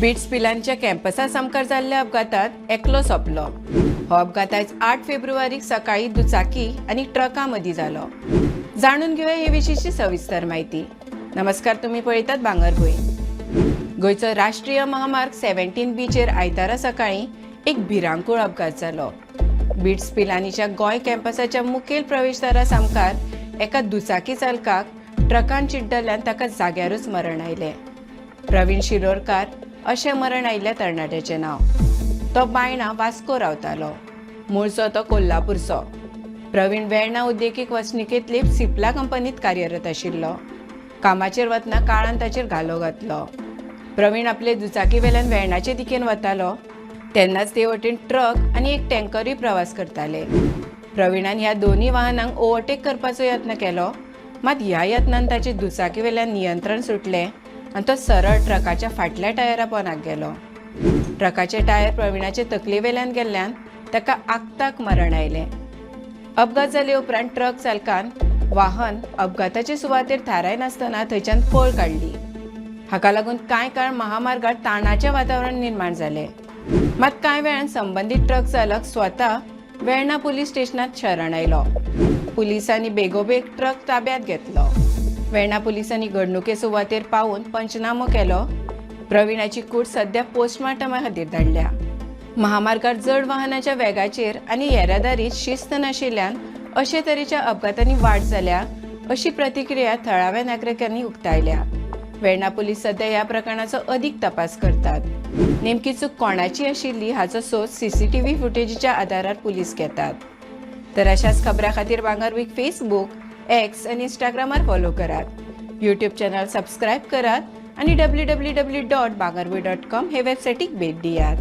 Beats पिलांच्या कॅम्पसा समकार जाल्ल्या अपघातात एकलो सोंपलो. हो अपघात आयज आठ फेब्रुवारीक सकाळी दुचाकी आनी ट्रका मदीं जालो जाणून घेऊया हे विशींची सविस्तर म्हायती नमस्कार तुम्ही पळयतात भांगरभूंय गोंयचो राष्ट्रीय महामार्ग सेव्हन्टीन बीचेर आयतारा सकाळी एक भिरांकूळ अपघात जालो बीट्स पिलानीच्या गोंय कॅम्पसाच्या मुखेल प्रवेशदारा सामकार एका दुचाकी चालकाक ट्रकान चिड्डल्ल्यान ताका जाग्यारूच मरण आयलें. प्रवीण शिरोडकार अशें मरण आयिल्ल्या तरणाट्याचें नांव. तो बायणा वास्को रावतालो. मूळचो तो कोल्हापूरचो. प्रवीण वेर्णा उद्देगीक वसणुकेंतली सिप्ला कंपनीत कार्यरत आशिल्लो. कामाचेर वतना काळान ताचेर घालो घातलो. प्रवीण आपले दुचाकी वेल्यान वेर्णाचे दिकेन वतालो. तेन्नाच ते वटेन ट्रक आनी एक टँकरूय प्रवास करताले. प्रवीणान ह्या दोन्ही वाहनांक ओवरटेक करपाचो यत्न केलो. मात ह्या यत्नान ताचे दुचाकी वेल्यान नियंत्रण सुटलें. आनी तो सरळ ट्रकाच्या फाटल्या टायरा पोंदाक गेलो. ट्रकाचे टायर प्रवीणाचे तकलेवेल्यान गेल्ल्यान ताका आगताक मरण आयलें. अपघात जाले उपरांत ट्रक चालकान वाहन अपघाताचे सुवातेर थाराय नासतना थंयच्यान पळ काडली. हाका लागून कांय काळ महामार्गार ताणाचें वातावरण निर्माण जालें. मात कांय वेळान संबंदीत ट्रक चालक स्वता वेर्णा पुलीस स्टेशनात शरण आयलो. पुलिसांनी बेगोबेग ट्रक ताब्यात घेतलो. वेर्णा पुलिसांनी घडणुके सुवातेर पावून पंचनामो केलो. प्रवीणाची कूड सध्या पोस्टमार्टमा खातीर धाडल्या. महामार्गार जड वाहनाच्या वेगाचेर आनी येरादारीत शिस्त नाशिल्ल्यान अशे तरेच्या अपघातांनी वाड जाल्या अशी प्रतिक्रिया थळाव्या नागरिकांनी उक्तायल्या. वेर्णा पुलीस सध्या ह्या प्रकरणाचो अदीक तपास करतात. नेमकी चूक कोणाची आशिल्ली हाचो सोद सीसीटीव्ही फुटेजीच्या आदारार पुलीस घेतात. तर अशाच खबरां खातीर भांगरवीक फेसबुक एक्स आनी इंस्टाग्रामार फॉलो करात. यूट्यूब चॅनल सबस्क्राईब करात आणि W W W dot Bangarvi dot com हे वेबसायटीक भेट दियात.